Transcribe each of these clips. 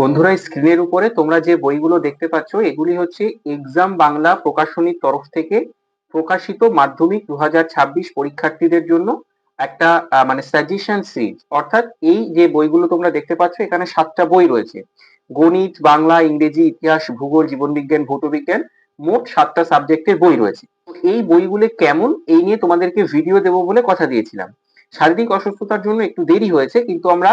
বন্ধুরা স্ক্রিনের উপরে তোমরা যে বইগুলো দেখতে পাচ্ছ, এগুলি হচ্ছে এক্সাম বাংলা প্রকাশনীর তরফ থেকে প্রকাশিত মাধ্যমিক দুহাজার ছাব্বিশ পরীক্ষার্থীদের জন্য একটা মানে সাজেশন সিরিজ অর্থাৎ এই যে বইগুলো তোমরা দেখতে পাচ্ছ, এখানে সাতটা বই রয়েছে। গণিত, বাংলা, ইংরেজি, ইতিহাস, ভূগোল, জীবনবিজ্ঞান, ভৌতবিজ্ঞান মোট সাতটা সাবজেক্টের বই রয়েছে। এই বইগুলো কেমন, এই নিয়ে তোমাদেরকে ভিডিও দেবো বলে কথা দিয়েছিলাম। শারীরিক অসুস্থতার জন্য একটু দেরি হয়েছে, কিন্তু আমরা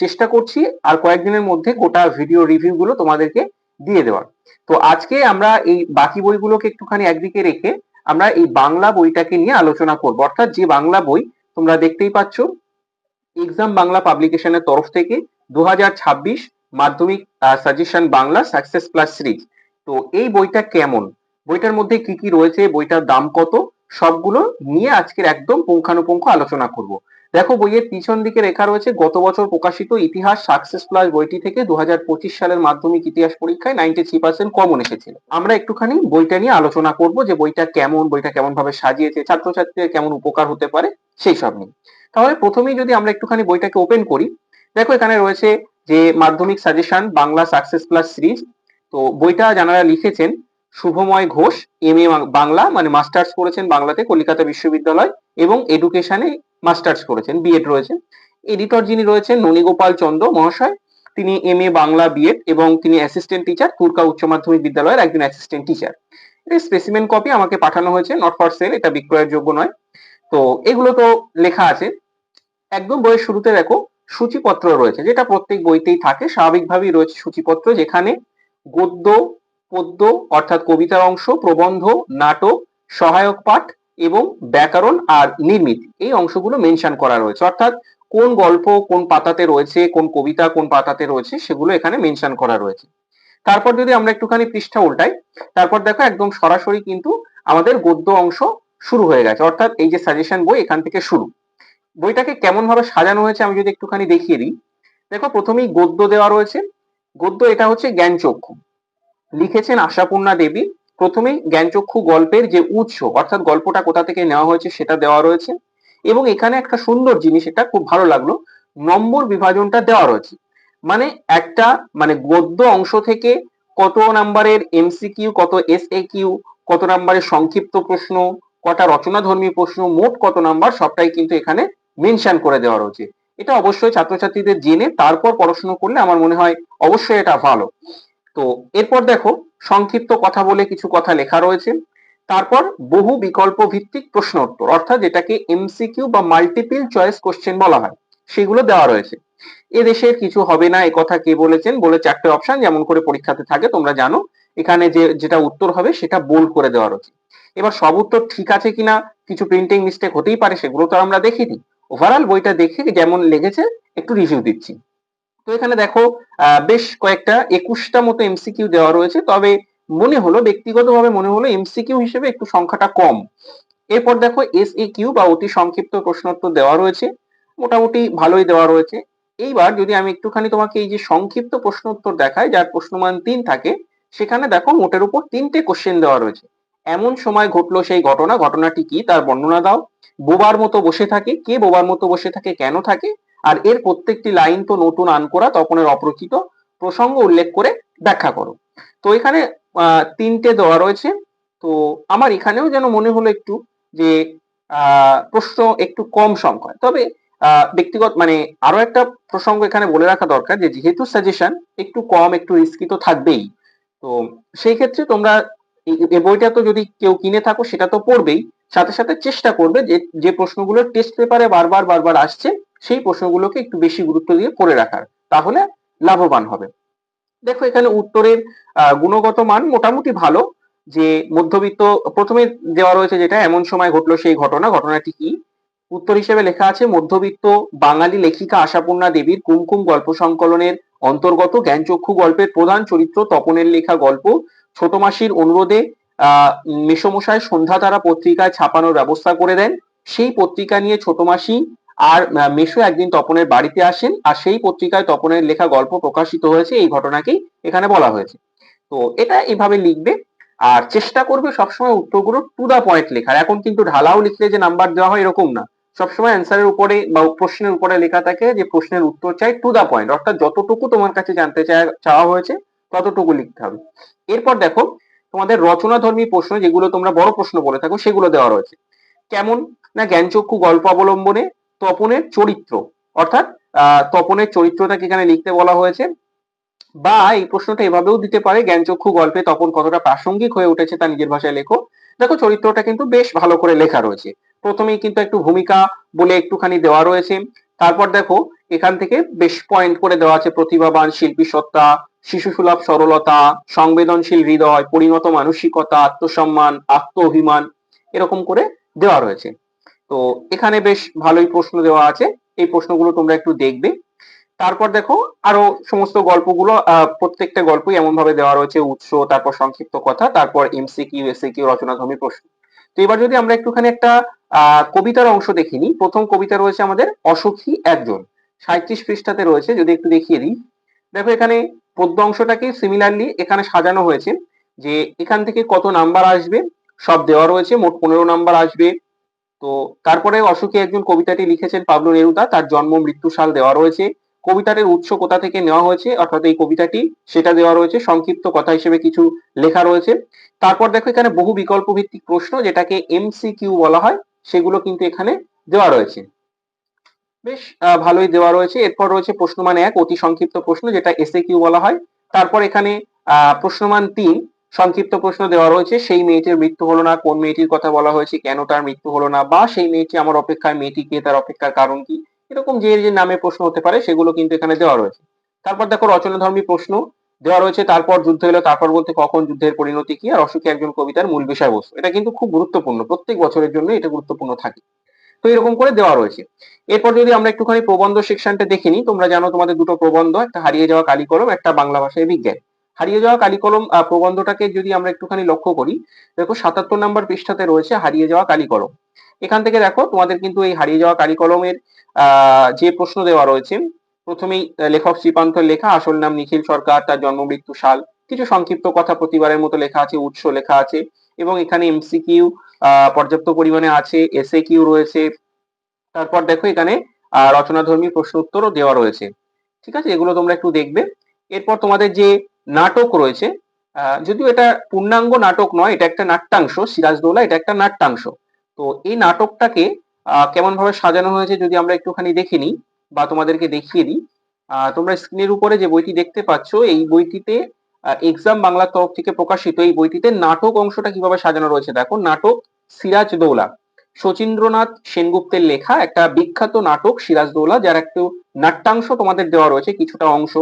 চেষ্টা করছি আর কয়েকদিনের মধ্যে গোটা ভিডিও রিভিউ গুলো তোমাদেরকে দিয়ে দেওয়ার। তো আজকে আমরা এই বাকি বইগুলোকে একটুখানি একদিকে রেখে আমরা এই বাংলা বইটাকে নিয়ে আলোচনা করব। অর্থাৎ যে বাংলা বই তোমরা দেখতেই পাচ্ছ এক্সাম বাংলা পাবলিকেশনের তরফ থেকে দু হাজার ছাব্বিশ মাধ্যমিক suggestion Bangla success plus series তো এই বইটা কেমন? বইটার মধ্যে কি কি রয়েছে? বইটার দাম কত? সবগুলো নিয়ে আজকের একদম পুঙ্খানুপুঙ্খ আলোচনা করব। দেখো, বইয়ের পিছন দিকে লেখা রয়েছে, গত বছর প্রকাশিত ইতিহাস সাকসেস প্লাস বইটি থেকে দুহাজার পঁচিশ সালের মাধ্যমিক ইতিহাস পরীক্ষায় নাইনটি থ্রি পার্সেন্ট কমন এসেছিল। আমরা একটুখানি বইটা নিয়ে আলোচনা করব যে বইটা কেমন বইটা কেমন ভাবে সাজিয়েছে ছাত্রছাত্রীদের কেমন উপকার হতে পারে, সেই সব নিয়ে। তাহলে প্রথমেই যদি আমরা একটুখানি বইটাকে ওপেন করি, দেখো এখানে রয়েছে যে Madhyamik suggestion Bangla success plus series তো বইটা যারা লিখেছেন শুভময় ঘোষ, এম এ বাংলা মানে মাস্টার্স করেছেন বাংলাতে, কলকাতা বিশ্ববিদ্যালয়, এবং এডুকেশনে মাস্টার্স করেছেন বিএড রয়েছেন। এডিটর যিনি রয়েছেন, ননীগোপাল চন্দ্র মহাশয়। তিনি এম এ বাংলা বিএড এবং তিনি অ্যাসিস্ট্যান্ট টিচার তুর্কা উচ্চ মাধ্যমিক বিদ্যালয়ের একজন অ্যাসিস্ট্যান্ট টিচার এটা স্পেসিমেন কপি আমাকে পাঠানো হয়েছে নট ফর সেল এটা বিক্রয়ের যোগ্য নয়। তো এগুলো তো লেখা আছে। একদম বইয়ের শুরুতে দেখো, সূচিপত্র রয়েছে, যেটা প্রত্যেক বইতেই থাকে। স্বাভাবিকভাবেই রয়েছে সূচিপত্র, যেখানে গদ্য পদ্য, অর্থাৎ কবিতার অংশ, প্রবন্ধ, নাটক, সহায়ক পাঠ এবং ব্যাকরণ আর নির্মিত এই অংশগুলো মেনশন করা রয়েছে। অর্থাৎ কোন গল্প কোন পাতাতে রয়েছে, কোন কবিতা কোন পাতাতে রয়েছে, সেগুলো এখানে মেনশন করা রয়েছে। তারপর যদি আমরা একটুখানি পৃষ্ঠা উল্টাই, তারপর দেখো একদম সরাসরি কিন্তু আমাদের গদ্য অংশ শুরু হয়ে গেছে। অর্থাৎ এই যে সাজেশন বই এখান থেকে শুরু। বইটাকে কেমন ভাবে সাজানো হয়েছে আমি যদি একটুখানি দেখিয়ে দিই। দেখো প্রথমেই গদ্য দেওয়া রয়েছে। গদ্য এটা হচ্ছে জ্ঞানচক্ষু। লিখেছেন আশাপূর্ণা দেবী। প্রথমে জ্ঞানচক্ষু গল্পের যে উৎস, অর্থাৎ গল্পটা কোথা থেকে নেওয়া হয়েছে সেটা দেওয়া রয়েছে। এবং এখানে একটা সুন্দর জিনিস, এটা খুব ভালো লাগল, নম্বর বিভাজনটা দেওয়া রয়েছে। মানে একটা মানে গদ্য অংশ থেকে কত নাম্বারের এমসিকিউ কত এস এ কিউ কত নাম্বারের সংক্ষিপ্ত প্রশ্ন, কটা রচনা ধর্মী প্রশ্ন, মোট কত নাম্বার, সবটাই কিন্তু এখানে মেনশন করে দেওয়া রয়েছে। এটা অবশ্যই ছাত্রছাত্রীদের জেনে তারপর পড়াশোনা করলে আমার মনে হয় অবশ্যই এটা ভালো। তো এরপর দেখো, সংক্ষিপ্ত কথা বলে কিছু কথা লেখা রয়েছে। তারপর বহু বিকল্প ভিত্তিক প্রশ্ন উত্তর, অর্থাৎ যেটাকে এমসিকিউ বা মাল্টিপিল চয়েস কোশ্চেন বলা হয়, সেগুলো দেওয়া রয়েছে। এ দেশের কিছু হবে না কথা কে বলেছেন? বলে চারটে অপশন যেমন করে পরীক্ষাতে থাকে, তোমরা জানো। এখানে যে, যেটা উত্তর হবে সেটা বোল্ড করে দেওয়া রয়েছে। এবার সব উত্তর ঠিক আছে কিনা, কিছু প্রিন্টিং মিস্টেক হতেই পারে, সেগুলো তো আমরা দেখিনি। ওভারঅল বইটা দেখে যেমন লেগেছে, একটু রিভিউ দিচ্ছি। তো এখানে দেখো বেশ কয়েকটা একুশটা মতো এমসিকিউ দেওয়া রয়েছে, তবে মনে হলো, ব্যক্তিগতভাবে মনে হলো এমসিকিউ হিসেবে একটু সংখ্যাটা কম। এরপর দেখো এস এ কিউ বা অতি সংক্ষিপ্ত প্রশ্নোত্তর দেওয়া রয়েছে, মোটামুটি ভালোই দেওয়া রয়েছে। এইবার যদি আমি একটুখানি তোমাকে এই যে সংক্ষিপ্ত প্রশ্ন উত্তর দেখাই, যার প্রশ্নমান তিন থাকে, সেখানে দেখো মোটের উপর তিনটে কোশ্চেন দেওয়া রয়েছে। এমন সময় ঘটলো সেই ঘটনা, ঘটনাটি কি? তার বর্ণনা দাও। বোবার মতো বসে থাকে, কে বোবার মতো বসে থাকে, কেন থাকে? আর এর প্রত্যেকটি লাইন তো নতুন আন করা তপনের অপ্রচিত প্রসঙ্গ উল্লেখ করে ব্যাখ্যা করো। তো এখানে তিনটে দেওয়া রয়েছে। তো আমার এখানেও যেন মনে হলো একটু যে প্রশ্ন একটু কম সংখ্যায় তবে ব্যক্তিগত মানে আরও একটা প্রসঙ্গ এখানে বলে রাখা দরকার যে, যেহেতু সাজেশন একটু কম, একটু রিস্কি তো থাকবেই। তো সেই ক্ষেত্রে তোমরা এই বইটা তো যদি কেউ কিনে থাকো, সেটা তো পড়বেই। সাথে সাথে চেষ্টা করবে যে যে প্রশ্নগুলো টেস্ট পেপারে বারবার বারবার আসছে সেই প্রশ্নগুলোকে একটু বেশি গুরুত্ব দিয়ে করে রাখার, তাহলে লাভবান হবে। দেখো এখানে উত্তরের গুণগত মান মোটামুটি ভালো, যে মধ্যবিত্ত, প্রথমে দেওয়া রয়েছে যেটা, এমন সময় ঘটলো সেই ঘটনা, ঘটনাটি কি? উত্তর হিসেবে লেখা আছে, মধ্যবিত্ত বাঙালি লেখিকা আশাপূর্ণা দেবীর কুমকুম গল্প সংকলনের অন্তর্গত জ্ঞানচক্ষু গল্পের প্রধান চরিত্র তপনের লেখা গল্প ছোট মাসির অনুরোধে আহ মেসমশাই সন্ধ্যা তারা পত্রিকায় ছাপানোর ব্যবস্থা করে দেন। সেই পত্রিকা নিয়ে ছোট মাসি আর মেশো একদিন তপনের বাড়িতে আসেন, আর সেই পত্রিকায় তপনের লেখা গল্প প্রকাশিত হয়েছে, এই ঘটনাকেই এখানে বলা হয়েছে। তো এটা এইভাবে লিখবে, আর চেষ্টা করবে সবসময় উত্তরগুলো টু দা পয়েন্ট লেখার। এখন কিন্তু ঢালাও লিখলে যে নাম্বার দেওয়া হয় এরকম না। সবসময় অ্যান্সারের উপরে বা প্রশ্নের উপরে লেখা থাকে যে প্রশ্নের উত্তর চাই টু দা পয়েন্ট অর্থাৎ যতটুকু তোমার কাছে জানতে চাওয়া হয়েছে, ততটুকু লিখতে হবে। এরপর দেখো, তোমাদের রচনাধর্মী প্রশ্ন যেগুলো তোমরা বড় প্রশ্ন বলে থাকো, সেগুলো দেওয়া রয়েছে। কেমন না জ্ঞানচক্ষু গল্প অবলম্বনে তপনের চরিত্র। অর্থাৎ তপনের চরিত্রটাকে এখানে লিখতে বলা হয়েছে। বা এই প্রশ্নটা এভাবেও দিতে পারে, জ্ঞানচক্ষু গল্পে তপন কতটা প্রাসঙ্গিক হয়ে উঠেছে তা নিজের ভাষায় লেখো। দেখো, চরিত্রটা কিন্তু বেশ ভালো করে লেখা রয়েছে। প্রথমেই কিন্তু একটু ভূমিকা বলে একটুখানি দেওয়া রয়েছে। তারপর দেখো, এখান থেকে বেশ পয়েন্ট করে দেওয়া আছে প্রতিভাবান শিল্পী সত্তা শিশু সুলভ সরলতা, সংবেদনশীল হৃদয়, পরিণত মানসিকতা, আত্মসম্মান আত্ম অভিমান এরকম করে দেওয়া রয়েছে। তো এখানে বেশ ভালোই প্রশ্ন দেওয়া আছে। এই প্রশ্নগুলো তোমরা একটু দেখবে। তারপর দেখো, আরও সমস্ত গল্পগুলো প্রত্যেকটা গল্পই এমন ভাবে দেওয়া রয়েছে, উৎস, তারপর সংক্ষিপ্ত কথা, তারপর এমসিকিউ এসিকিউ রচনাধর্মী প্রশ্ন। তো এবার যদি আমরা একটুখানি একটা কবিতার অংশ দেখিনি প্রথম কবিতা রয়েছে আমাদের অসুখী একজন। সাঁত্রিশ পৃষ্ঠাতে রয়েছে, যদি একটু দেখিয়ে দিই। দেখো এখানে পদ্য অংশটাকে সিমিলারলি এখানে সাজানো হয়েছে যে এখান থেকে কত নাম্বার আসবে, সব দেওয়া রয়েছে, মোট পনেরো নাম্বার আসবে। তো তারপরে অশোকে একজন কবিতাটি লিখেছেন পাবলো নেরুদা, তার জন্ম মৃত্যু সাল দেওয়া রয়েছে। কবিতাটির উৎস কোথা থেকে নেওয়া হয়েছে? অর্থাৎ এই কবিতাটি সেটা দেওয়া রয়েছে, সংক্ষিপ্ত কথা হিসেবে কিছু লেখা রয়েছে। তারপর দেখো এখানে বহু বিকল্প ভিত্তিক প্রশ্ন, যেটাকে এমসিকিউ বলা হয়, সেগুলো কিন্তু এখানে দেওয়া রয়েছে। বেশ ভালোই দেওয়া রয়েছে। এরপর রয়েছে প্রশ্নমান এক, অতি সংক্ষিপ্ত প্রশ্ন, যেটা এসএ কিউ বলা হয়। তারপর এখানে, আহ, প্রশ্নমান তিন সংক্ষিপ্ত প্রশ্ন দেওয়া রয়েছে, সেই মেয়েটির মৃত্যু হলো না, কোন মেয়েটির কথা বলা হয়েছে, কেন তার মৃত্যু হলো না, বা সেই মেয়েটি আমার অপেক্ষায়, মেয়েটি কে, তার অপেক্ষার কারণ কি? এরকম যে যে নামে প্রশ্ন হতে পারে, সেগুলো কিন্তু এখানে দেওয়া রয়েছে। তারপর দেখো রচনাধর্মী প্রশ্ন দেওয়া রয়েছে, তারপর যুদ্ধ এলো, তারপর বলতে কখন যুদ্ধের পরিণতি কি, আর অসুখী একজন কবিতার মূল বিষয়বস্তু। এটা কিন্তু খুব গুরুত্বপূর্ণ, প্রত্যেক বছরের জন্য এটা গুরুত্বপূর্ণ থাকে। তো এরকম করে দেওয়া রয়েছে। এরপর যদি আমরা একটুখানি প্রবন্ধ সেকশনটা দেখে নিই, তোমরা জানো তোমাদের দুটো প্রবন্ধ, একটা হারিয়ে যাওয়া কালিকলম একটা বাংলা ভাষায় বিজ্ঞান। হারিয়ে যাওয়া কালিকলম প্রবন্ধটাকে যদি আমরা একটুখানি লক্ষ্য করি, দেখো সাতাত্তর নম্বর পৃষ্ঠাতে রয়েছে হারিয়ে যাওয়া কালিকলম। এখান থেকে দেখো তোমাদের কিন্তু এই হারিয়ে যাওয়া কালিকলমের যে প্রশ্ন দেওয়া রয়েছে, প্রথমেই লেখক শ্রীপান্তর লেখা, আসল নাম নিখিল সরকার, তার জন্ম মৃত্যু সাল, কিছু সংক্ষিপ্ত কথা প্রতিবারের মতো লেখা আছে, উৎস লেখা আছে, এবং এখানে এমসিকিউ পর্যাপ্ত পরিমাণে আছে এসএ কিউ রয়েছে, তারপর দেখো এখানে রচনাধর্মী প্রশ্ন উত্তরও দেওয়া রয়েছে। ঠিক আছে? এগুলো তোমরা একটু দেখবে। এরপর তোমাদের যে নাটক রয়েছে। যদিও এটা পূর্ণাঙ্গ নাটক নয়, এটা একটা নাট্যাংশ, সিরাজদৌলা এটা একটা নাট্যাংশ। তো এই নাটকটাকে কেমন ভাবে সাজানো হয়েছে যদি আমরা একটুখানি দেখে নিই বা তোমাদেরকে দেখিয়ে দিই। তোমরা স্ক্রিনের উপরে যে বইটি দেখতে পাচ্ছ, এই বইটিতে এক্সাম বাংলার তরফ থেকে প্রকাশিত এই বইটিতে নাটক অংশটা কীভাবে সাজানো রয়েছে দেখো। নাটক সিরাজ দৌলা শচীন্দ্রনাথ সেনগুপ্তের লেখা একটা বিখ্যাত নাটক সিরাজ দৌলা যার একটু নাট্যাংশ তোমাদের দেওয়া রয়েছে, কিছুটা অংশ।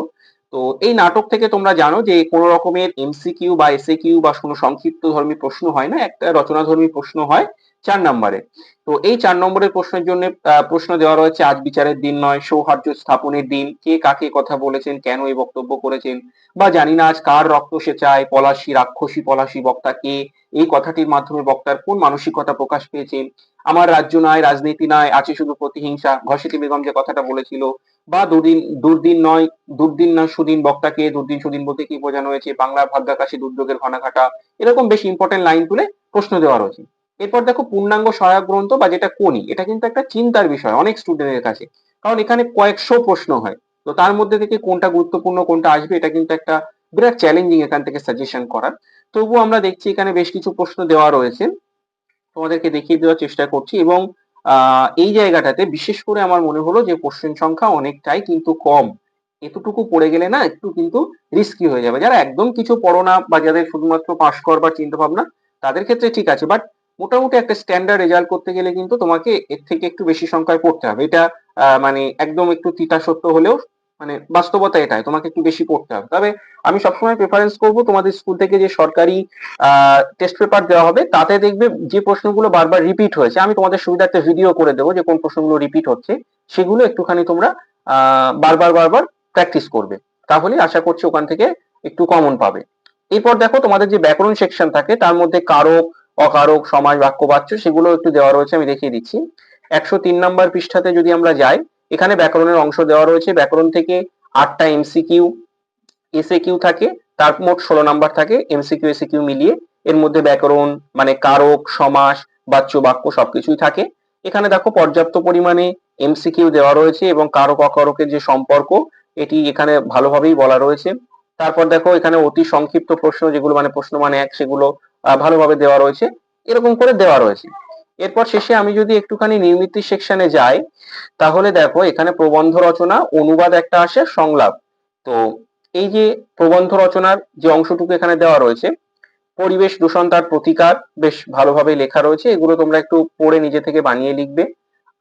তো এই নাটক থেকে তোমরা জানো যে কোন রকমের এমসিকিউ বা এসএ বা কোনো সংক্ষিপ্ত ধর্মী প্রশ্ন হয় না, একটা রচনাধর্মী প্রশ্ন হয় চার নম্বরে। তো এই চার নম্বরের প্রশ্নের জন্য প্রশ্ন দেওয়া রয়েছে, আজ বিচারের দিন নয় সৌহার্দ্য স্থাপনের দিন, কে কাকে কথা বলেছেন, কেন এই বক্তব্য করেছেন, বা জানি না আজ কার রক্ত সে চায় পলাশী রাক্ষসী, পলাশী বক্তা কে, এই কথাটির মাধ্যমে বক্তার কোন মানসিকতা প্রকাশ পেয়েছেন, আমার রাজ্য নয় রাজনীতি নয় আছে শুধু প্রতিহিংসা ঘসিটি বেগম যে কথাটা বলেছিল বা দুদিন দুর্দিন নয় দুর্দিন না, সুদিন বক্তাকে দুর্দিন সুদিন বলতে কি বোঝানো হয়েছে বাংলার ভাদ্রাকাশী দুর্যোগের ঘনাঘাটা এরকম বেশ ইম্পর্টেন্ট লাইন তুলে প্রশ্ন দেওয়া রয়েছে। এরপর দেখো পূর্ণাঙ্গ সহায়ক গ্রন্থ বা যেটা কোনি এটা কিন্তু একটা চিন্তার বিষয়, অনেক স্টুডেন্টের কাছে। কারণ এখানে কয়েকশো প্রশ্ন হয়। তো তার মধ্যে থেকে কোনটা গুরুত্বপূর্ণ, কোনটা আসবে, এটা কিন্তু একটা বিরাট চ্যালেঞ্জিং এখান থেকে সাজেশন করার। তবুও আমরা দেখছি এখানে বেশ কিছু প্রশ্ন দেওয়া রয়েছে। তোমাদেরকে দেখিয়ে দেওয়ার চেষ্টা করছি এবং এই জায়গাটাতে বিশেষ করে আমার মনে হলো যে কোশ্চেন সংখ্যা অনেকটাই কিন্তু কম। এতটুকু পড়ে গেলে না একটু কিন্তু রিস্কি হয়ে যাবে। যারা একদম কিছু পড়ো না বা যাদের শুধুমাত্র পাশ করবার চিন্তা ভাবনা তাদের ক্ষেত্রে ঠিক আছে। বাট মোটামুটি একটা স্ট্যান্ডার্ড রেজাল্ট করতে গেলে কিন্তু তোমাকে এর থেকে একটু বেশি সংখ্যায় পড়তে হবে। এটা মানে একদম একটু তিতা সত্য হলেও মানে বাস্তবতা এটাই, তোমাকে একটু বেশি পড়তে হবে। তবে আমি সবসময় প্রেফারেন্স করব তোমাদের স্কুল থেকে যে সরকারি টেস্ট পেপার দেওয়া হবে, তাতে দেখবে যে প্রশ্নগুলো বারবার রিপিট হয়েছে। আমি তোমাদের সুবিধার্থে ভিডিও করে দেবো যে কোন প্রশ্নগুলো রিপিট হচ্ছে, সেগুলো একটুখানি তোমরা বারবার বারবার প্র্যাকটিস করবে। তাহলে আশা করছি ওখান থেকে একটু কমন পাবে। এরপর দেখো তোমাদের যে ব্যাকরণ সেকশন থাকে, তার মধ্যে কারক, অকারক সমাজ বাক্য, বাচ্য, সেগুলো একটু দেওয়া রয়েছে, আমি দেখিয়ে দিচ্ছি। একশো তিন নম্বর পৃষ্ঠাতে যদি আমরা যাই এখানে ব্যাকরণের অংশ দেওয়া রয়েছে। ব্যাকরণ থেকে আটটা এমসিকিউ এসএ কিউ থাকে, তার মোট ষোলো নাম্বার থাকে এমসিকিউ এসএ কিউ মিলিয়ে। এর মধ্যে ব্যাকরণ মানে কারক, সমাস বাচ্য বাক্য সবকিছুই থাকে। এখানে দেখো পর্যাপ্ত পরিমাণে এমসিকিউ দেওয়া রয়েছে এবং কারক, অকারকের যে সম্পর্ক, এটি এখানে ভালোভাবেই বলা রয়েছে। তারপর দেখো এখানে অতি সংক্ষিপ্ত প্রশ্ন, যেগুলো মানে প্রশ্ন মানে এক, সেগুলো ভালোভাবে দেওয়া রয়েছে। এরকম করে দেওয়া রয়েছে। এরপর শেষে আমি যদি একটুখানি নির্মিতি সেকশনে যাই, তাহলে দেখো এখানে প্রবন্ধ রচনা, অনুবাদ একটা আসে, সংলাপ। তো এই যে প্রবন্ধ রচনার যে অংশটুকু এখানে দেওয়া রয়েছে, পরিবেশ দূষণ তার প্রতিকার, বেশ ভালোভাবে লেখা রয়েছে। এগুলো তোমরা একটু পড়ে নিজে থেকে বানিয়ে লিখবে।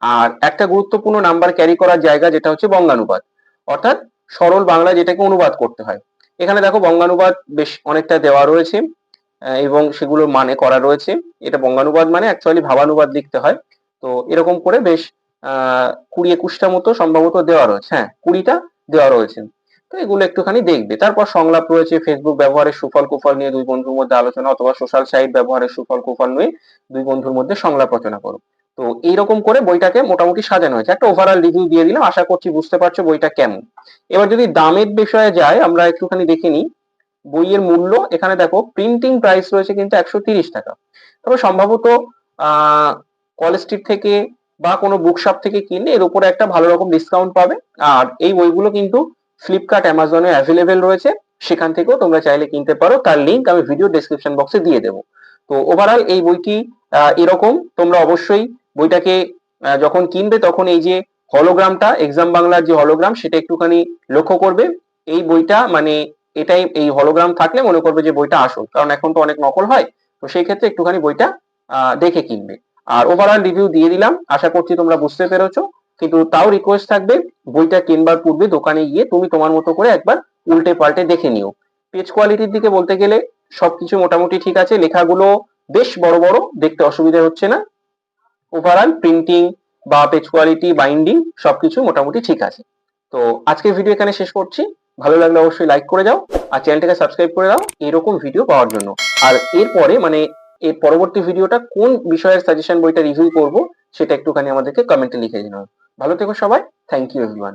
আর একটা গুরুত্বপূর্ণ নাম্বার ক্যারি করার জায়গা যেটা হচ্ছে বঙ্গানুবাদ। অর্থাৎ সরল বাংলা যেটাকে অনুবাদ করতে হয়। এখানে দেখো বঙ্গানুবাদ বেশ অনেকটা দেওয়া রয়েছে। এবং সেগুলো মানে করা রয়েছে। এটা বঙ্গানুবাদ মানে অ্যাকচুয়ালি ভাবানুবাদ লিখতে হয়। তো এরকম করে বেশ কুড়ি একুশটা মতো সম্ভবত দেওয়া রয়েছে। হ্যাঁ কুড়িটা দেওয়া রয়েছে। তো এগুলো একটুখানি দেখবে। তারপর সংলাপ রয়েছে ফেসবুক ব্যবহারের সুফল কুফল নিয়ে দুই বন্ধুর মধ্যে আলোচনা অথবা সোশ্যাল সাইট ব্যবহারের সুফল কুফল নিয়ে দুই বন্ধুর মধ্যে সংলাপ রচনা করো। তো এইরকম করে বইটাকে মোটামুটি সাজানো হয়েছে। একটা ওভারঅল রিভিউ দিয়ে দিলাম। আশা করছি বুঝতে পারছ বইটা কেমন। এবার যদি দামের বিষয়ে যায়, আমরা একটুখানি দেখে নিই। বইয়ের মূল্য, এখানে দেখো প্রিন্টিং প্রাইস রয়েছে কিন্তু একশো তিরিশ টাকা। তবে সম্ভবত কলেজ স্ট্রিট থেকে বা কোনো বুকশপ থেকে কিনলে এর উপরে একটা ভালো রকম ডিসকাউন্ট পাবে। আর এই বইগুলো কিন্তু ফ্লিপকার্ট অ্যামাজনে অ্যাভেলেবেল রয়েছে। সেখান থেকেও তোমরা চাইলে কিনতে পারো। তার লিঙ্ক আমি ভিডিও ডেসক্রিপশন বক্সে দিয়ে দেবো। তো ওভারঅল এই বইটি এরকম। তোমরা অবশ্যই বইটাকে যখন কিনবে তখন এই যে হলোগ্রামটা এক্সাম বাংলার যে হলোগ্রাম সেটা একটুখানি লক্ষ্য করবে। এই বইটা মানে এটাই এই হলোগ্রাম থাকলে মনে করবে যে বইটা আসল। কারণ এখন তো অনেক নকল হয়, তো সেই ক্ষেত্রে একটুখানি বইটা দেখে কিনবে। আর ওভারঅল রিভিউ দিয়ে দিলাম, আশা করছি তোমরা বুঝতে পেরেছ। কিন্তু তাও রিকোয়েস্ট থাকবে, বইটা কিনবার পূর্বে দোকানে গিয়ে তুমি তোমার মতো করে একবার উল্টে পাল্টে দেখে নিও। পেজ কোয়ালিটির দিকে বলতে গেলে সবকিছু মোটামুটি ঠিক আছে, লেখাগুলো বেশ বড় বড়, দেখতে অসুবিধা হচ্ছে না। ওভারঅল প্রিন্টিং বা পেজ কোয়ালিটি বাইন্ডিং সবকিছু মোটামুটি ঠিক আছে। তো আজকের ভিডিও এখানে শেষ করছি। ভালো লাগলে অবশ্যই লাইক করে যাও আর চ্যানেলটাকে সাবস্ক্রাইব করে দাও এরকম ভিডিও পাওয়ার জন্য। আর এরপরে মানে এর পরবর্তী ভিডিওটা কোন বিষয়ের সাজেশন বইটা রিভিউ করব সেটা একটুখানি আমাদেরকে কমেন্টে লিখে জানাও। ভালো থেকো সবাই থ্যাংক ইউ এভরিওয়ান